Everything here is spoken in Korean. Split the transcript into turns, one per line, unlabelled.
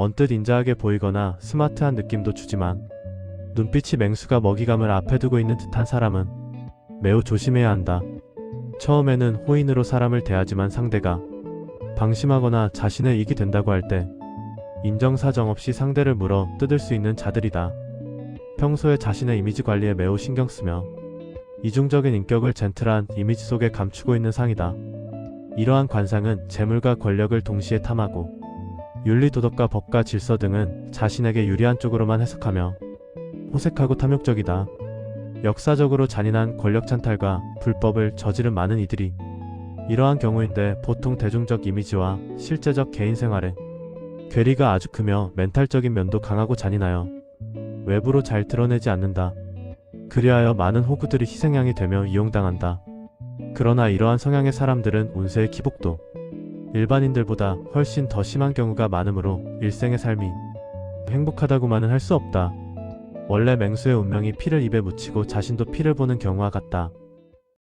언뜻 인자하게 보이거나 스마트한 느낌도 주지만 눈빛이 맹수가 먹이감을 앞에 두고 있는 듯한 사람은 매우 조심해야 한다. 처음에는 호인으로 사람을 대하지만 상대가 방심하거나 자신의 이익이 된다고 할 때 인정사정 없이 상대를 물어 뜯을 수 있는 자들이다. 평소에 자신의 이미지 관리에 매우 신경 쓰며 이중적인 인격을 젠틀한 이미지 속에 감추고 있는 상이다. 이러한 관상은 재물과 권력을 동시에 탐하고 윤리 도덕과 법과 질서 등은 자신에게 유리한 쪽으로만 해석하며 호색하고 탐욕적이다. 역사적으로 잔인한 권력 찬탈과 불법을 저지른 많은 이들이 이러한 경우인데 보통 대중적 이미지와 실제적 개인 생활에 괴리가 아주 크며 멘탈적인 면도 강하고 잔인하여 외부로 잘 드러내지 않는다. 그리하여 많은 호구들이 희생양이 되며 이용당한다. 그러나 이러한 성향의 사람들은 운세의 기복도 일반인들보다 훨씬 더 심한 경우가 많으므로 일생의 삶이 행복하다고만은 할 수 없다. 원래 맹수의 운명이 피를 입에 묻히고 자신도 피를 보는 경우와 같다.